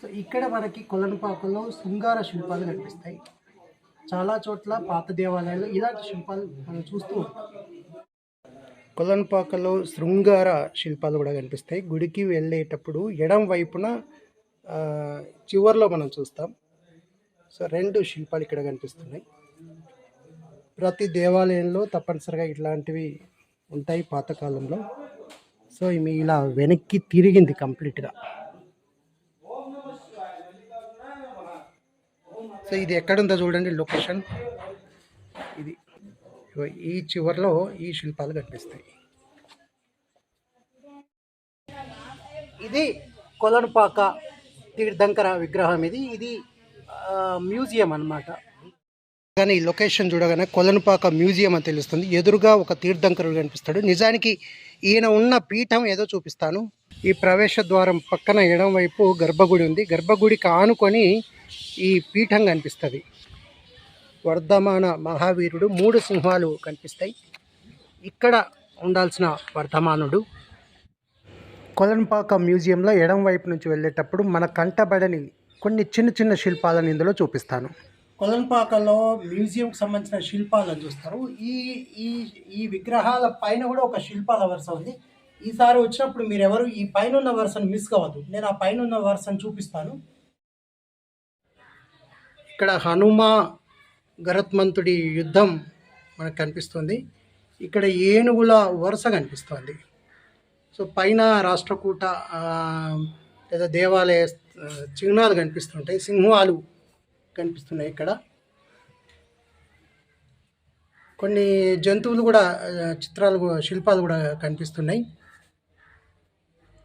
So ఇక్కడ మనకి కొలనుపాకలో శృంగార శిల్పాలు కనిపిస్తాయి. చాలా చోట్ల పాత దేవాలయాలు ఇలాంటి శిల్పాలు మనం చూస్తూ ఉంటాం. కొలనుపాకలో శృంగార శిల్పాలు కూడా కనిపిస్తాయి. గుడికి వెళ్ళేటప్పుడు ఎడం వైపున చివరిలో చివర్లో మనం చూస్తాం. సో రెండు శిల్పాలు ఇక్కడ కనిపిస్తున్నాయి. ప్రతి దేవాలయంలో తప్పనిసరిగా ఇట్లాంటివి ఉంటాయి పాతకాలంలో. సో ఇవి ఇలా వెనక్కి తిరిగింది కంప్లీట్గా. సో ఇది ఎక్కడుందో చూడండి లొకేషన్. ఇది ఈ చివర్లో ఈ శిల్పాలు కనిపిస్తాయి. ఇది కొలనుపాక తీర్థంకర విగ్రహం ఇది. ఇది మ్యూజియం అన్నమాట. కానీ ఈ లొకేషన్ చూడగానే కొలనుపాక మ్యూజియం అని తెలుస్తుంది. ఎదురుగా ఒక తీర్థంకరుడు కనిపిస్తాడు. నిజానికి ఈయన ఉన్న పీఠం ఏదో చూపిస్తాను. ఈ ప్రవేశ ద్వారం పక్కన ఎడం వైపు గర్భగుడి ఉంది. గర్భగుడికి ఆనుకొని ఈ పీఠం కనిపిస్తుంది. వర్ధమాన మహావీరుడు మూడు సింహాలు కనిపిస్తాయి. ఇక్కడ ఉండాల్సిన వర్ధమానుడు. కొలన్పాక మ్యూజియంలో ఎడం వైపు నుంచి వెళ్ళేటప్పుడు మన కంటబడని కొన్ని చిన్న చిన్న శిల్పాలను ఇందులో చూపిస్తాను. కొలన్పాకలో మ్యూజియంకి సంబంధించిన శిల్పాలను చూస్తారు. ఈ ఈ ఈ విగ్రహాల పైన కూడా ఒక శిల్పాల వరుస ఉంది. ఈసారి వచ్చినప్పుడు మీరు ఎవరు ఈ పైన ఉన్న వరుసను మిస్ కావద్దు. నేను ఆ పైన ఉన్న వరుసను చూపిస్తాను. ఇక్కడ హనుమ గరత్మంతుడి యుద్ధం మనకు కనిపిస్తుంది. ఇక్కడ ఏనుగుల వరుస కనిపిస్తుంది. సో పైన రాష్ట్రకూట లేదా దేవాలయ చిహ్నాలు కనిపిస్తుంటాయి. సింహాలు కనిపిస్తున్నాయి ఇక్కడ. కొన్ని జంతువులు కూడా చిత్రాలు శిల్పాలు కూడా కనిపిస్తున్నాయి.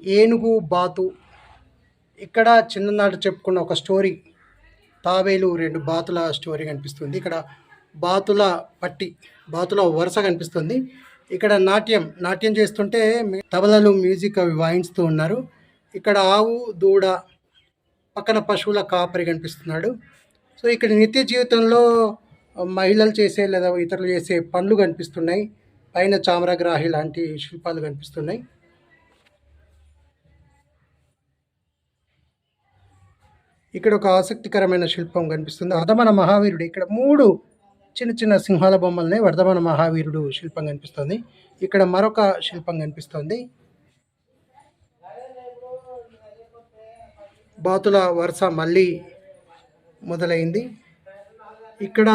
ఏనుగు బాతు. ఇక్కడ చిన్ననాటి చెప్పుకున్న ఒక స్టోరీ. తాబేలు రెండు బాతుల స్టోరీ కనిపిస్తుంది. ఇక్కడ బాతుల పట్టి బాతుల వరుస కనిపిస్తుంది. ఇక్కడ నాట్యం నాట్యం చేస్తుంటే తబలలు మ్యూజిక్ అవి వాయిస్తూ ఉన్నారు. ఇక్కడ ఆవు దూడ పక్కన పశువుల కాపరి కనిపిస్తున్నాడు. సో ఇక్కడ నిత్య జీవితంలో మహిళలు చేసే లేదా ఇతరులు చేసే పనులు కనిపిస్తున్నాయి. పైన చామరగ్రాహి లాంటి శిల్పాలు కనిపిస్తున్నాయి. ఇక్కడ ఒక ఆసక్తికరమైన శిల్పం కనిపిస్తుంది. వర్ధమన మహావీరుడు. ఇక్కడ మూడు చిన్న చిన్న సింహాల బొమ్మలనే వర్ధమన మహావీరుడు శిల్పం కనిపిస్తుంది. ఇక్కడ మరొక శిల్పం కనిపిస్తుంది. బాతుల వరుస మళ్ళీ మొదలైంది. ఇక్కడ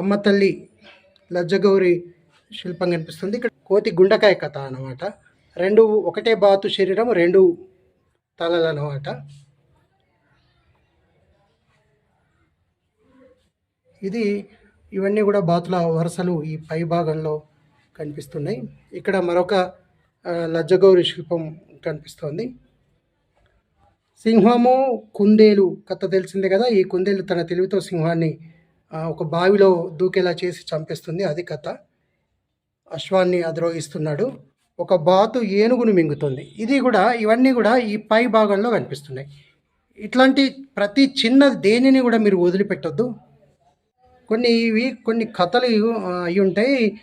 అమ్మ తల్లి లజ్జగౌరి శిల్పం కనిపిస్తుంది. ఇక్కడ కోతి గుండకాయ కథ అన్నమాట. రెండు ఒకటే బాతు శరీరం రెండు తలలు అన్నమాట ఇది ఇవన్నీ కూడా బాతుల వరుసలు ఈ పై భాగంలో కనిపిస్తున్నాయి. ఇక్కడ మరొక లజ్జగౌరి శిల్పం కనిపిస్తోంది. సింహము కుందేలు కథ తెలిసిందే కదా? ఈ కుందేలు తన తెలివితో సింహాన్ని ఒక బావిలో దూకేలా చేసి చంపేస్తుంది. అది కథ. అశ్వాన్ని అధిరోహిస్తున్నాడు. ఒక బాతు ఏనుగును మింగుతుంది. ఇది కూడా ఇవన్నీ కూడా ఈ పై భాగంలో కనిపిస్తున్నాయి. ఇట్లాంటి ప్రతి చిన్న దేనిని కూడా మీరు వదిలిపెట్టొద్దు. కొన్ని ఇవి కొన్ని కథలు అయి ఉంటాయి.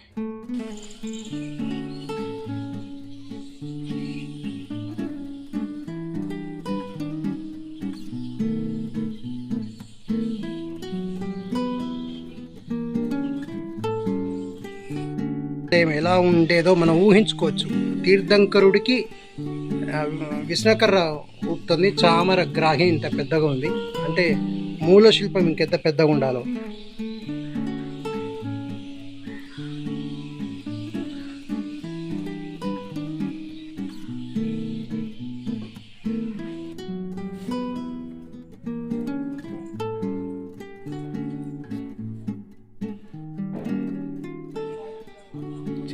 ఎలా ఉండేదో మనం ఊహించుకోవచ్చు. తీర్థంకరుడికి విష్ణకర్ర ఊపుతుంది చామర గ్రాహి ఇంత పెద్దగా ఉంది. అంటే మూల శిల్పం ఇంకెంత పెద్దగా ఉండాలో.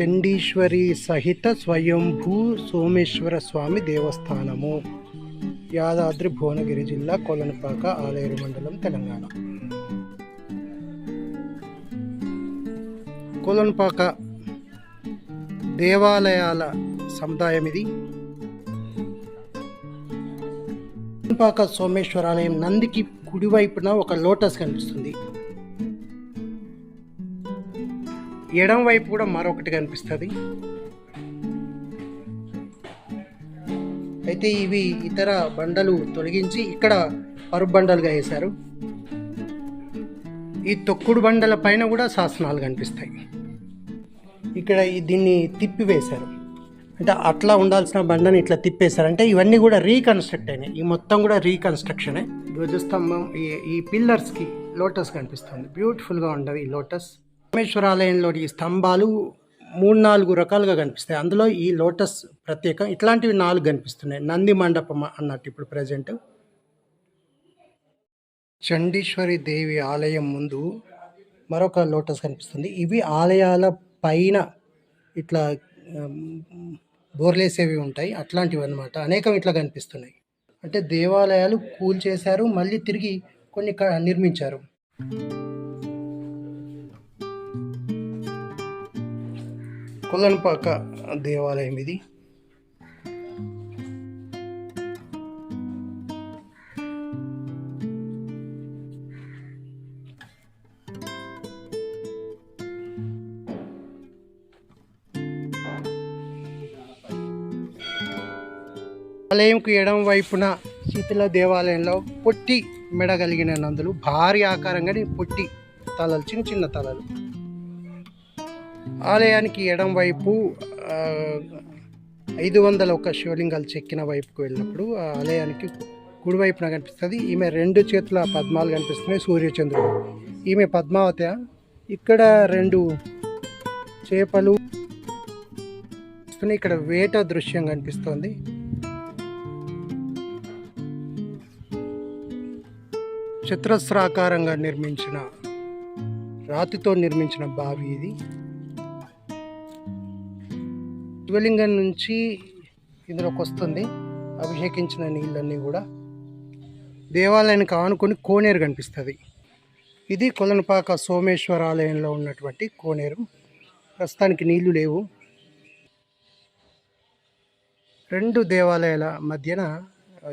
చండీశ్వరి సహిత స్వయంభూ సోమేశ్వర స్వామి దేవస్థానము. యాదాద్రి భువనగిరి జిల్లా కొలనపాక ఆలేరు మండలం తెలంగాణ. కొలనపాక దేవాలయాల సముదాయం ఇది. కొలనపాక సోమేశ్వరాలయం నందికి కుడివైపున ఒక లోటస్ కనిపిస్తుంది. ఎడం వైపు కూడా మరొకటి కనిపిస్తుంది. అయితే ఇవి ఇతర బండలు తొలగించి ఇక్కడ పరుపు బండలుగా వేశారు. ఈ తొక్కుడు బండల పైన కూడా శాసనాలు కనిపిస్తాయి. ఇక్కడ ఈ దీన్ని తిప్పి వేశారు అంటే అట్లా ఉండాల్సిన బండని ఇట్లా తిప్పేశారు. అంటే ఇవన్నీ కూడా రీకన్స్ట్రక్ట్ అయినాయి. ఈ మొత్తం కూడా రీకన్స్ట్రక్షనే. ధ్వజస్తంభం ఈ ఈ పిల్లర్స్కి లోటస్ కనిపిస్తుంది. బ్యూటిఫుల్గా ఉండదు ఈ లోటస్. రామేశ్వరాలయంలోని ఈ స్తంభాలు మూడు నాలుగు రకాలుగా కనిపిస్తాయి. అందులో ఈ లోటస్ ప్రత్యేకం ఇట్లాంటివి నాలుగు కనిపిస్తున్నాయి. నంది మండపం అన్నట్టు ఇప్పుడు ప్రజెంట్ చండీశ్వరి దేవి ఆలయం ముందు మరొక లోటస్ కనిపిస్తుంది. ఇవి ఆలయాల పైన ఇట్లా బోర్లేసేవి ఉంటాయి. అట్లాంటివి అన్నమాట. అనేకం ఇట్లా కనిపిస్తున్నాయి. అంటే దేవాలయాలు కూల్చేశారు మళ్ళీ తిరిగి కొన్ని నిర్మించారు. కొల్లన్పాక దేవాలయం ఇది. ఆలయంకు ఎడం వైపున శీతల దేవాలయంలో పొట్టి మెడ కలిగిన నందులు భారీ ఆకారంగానే పొట్టి తలలు చిన్న చిన్న తలలు. ఆలయానికి ఎడం వైపు ఐదు వందల ఒక శివలింగాలు చెక్కిన వైపుకు వెళ్ళినప్పుడు ఆ ఆలయానికి కుడివైపున కనిపిస్తుంది. ఈమె రెండు చేతుల పద్మాలు కనిపిస్తున్నాయి సూర్యచంద్రుడు. ఈమె పద్మావతి ఇక్కడ రెండు చేపలు ఇక్కడ వేట దృశ్యం కనిపిస్తోంది. చతురస్రాకారంగా నిర్మించిన రాతితో నిర్మించిన బావి ఇది. శివలింగం నుంచి ఇందులోకి వస్తుంది. అభిషేకించిన నీళ్ళన్నీ కూడా దేవాలయానికి ఆనుకొని కోనేరు కనిపిస్తుంది. ఇది కొలనపాక సోమేశ్వర ఆలయంలో ఉన్నటువంటి కోనేరు. ప్రస్తుతానికి నీళ్ళు లేవు. రెండు దేవాలయాల మధ్యన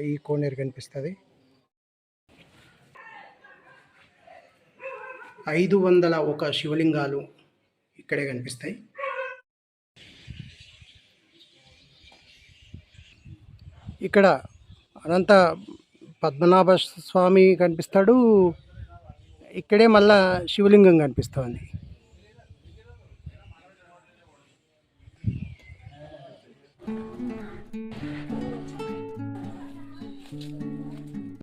ఈ కోనేరు కనిపిస్తుంది. ఐదు వందల ఒక శివలింగాలు ఇక్కడే కనిపిస్తాయి. ఇక్కడ అనంత పద్మనాభ స్వామి కనిపిస్తాడు. ఇక్కడే మళ్ళా శివలింగం కనిపిస్తుంది.